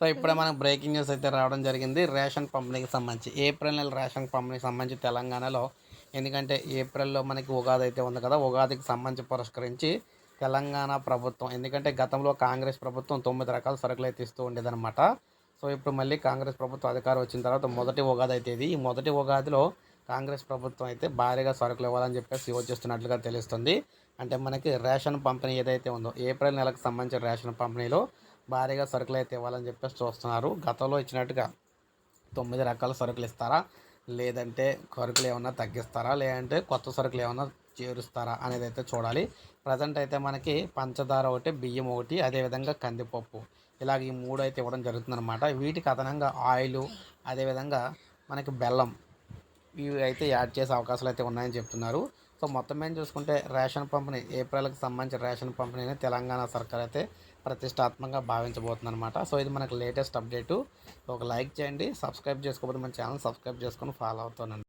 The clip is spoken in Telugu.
సో ఇప్పుడే మనకు బ్రేకింగ్ న్యూస్ అయితే రావడం జరిగింది. రేషన్ పంపిణీకి సంబంధించి ఏప్రిల్ నెల రేషన్ పంపిణీకి సంబంధించి తెలంగాణలో ఎందుకంటే ఏప్రిల్లో మనకి ఉగాది అయితే ఉంది కదా ఉగాదికి సంబంధించి పురస్కరించి తెలంగాణ ప్రభుత్వం ఎందుకంటే గతంలో కాంగ్రెస్ ప్రభుత్వం తొమ్మిది రకాల సరుకులు అయితే ఇస్తూ ఉండేదన్నమాట. సో ఇప్పుడు మళ్ళీ కాంగ్రెస్ ప్రభుత్వం అధికారం వచ్చిన తర్వాత మొదటి ఉగాది అయితే ఇది. ఈ మొదటి ఉగాదిలో కాంగ్రెస్ ప్రభుత్వం అయితే భారీగా సరుకులు ఇవ్వాలని చెప్పేసి యోచిస్తున్నట్లుగా తెలుస్తుంది. అంటే మనకి రేషన్ పంపిణీ ఏదైతే ఉందో ఏప్రిల్ నెలకు సంబంధించిన రేషన్ పంపిణీలో భారీగా సరుకులు అయితే ఇవ్వాలని చెప్పేసి చూస్తున్నారు. గతంలో ఇచ్చినట్టుగా తొమ్మిది రకాల సరుకులు ఇస్తారా? లేదంటే సరుకులు ఏమన్నా తగ్గిస్తారా? లేదంటే కొత్త సరుకులు ఏమన్నా చేరుస్తారా అనేది అయితే చూడాలి. ప్రజెంట్ అయితే మనకి పంచదార ఒకటి బియ్యం ఒకటి అదేవిధంగా కందిపప్పు ఇలాగ ఈ మూడు అయితే ఇవ్వడం జరుగుతుందన్నమాట. వీటికి అదనంగా ఆయిల్ అదేవిధంగా మనకి బెల్లం ఇవి అయితే యాడ్ చేసే అవకాశాలు అయితే ఉన్నాయని చెప్తున్నారు. సో మొత్తం మీద చూసుకుంటే రేషన్ పంపిణీ ఏప్రిల్కి సంబంధించిన రేషన్ పంపిణీని తెలంగాణ సర్కార్ అయితే ప్రతిష్టాత్మకంగా భావించబోతుంది అనమాట సో ఇది మనకు లేటెస్ట్ అప్డేటు. ఒక లైక్ చేయండి సబ్స్క్రైబ్ చేసుకోకపోతే మన ఛానల్ సబ్స్క్రైబ్ చేసుకొని ఫాలో అవుతానండి.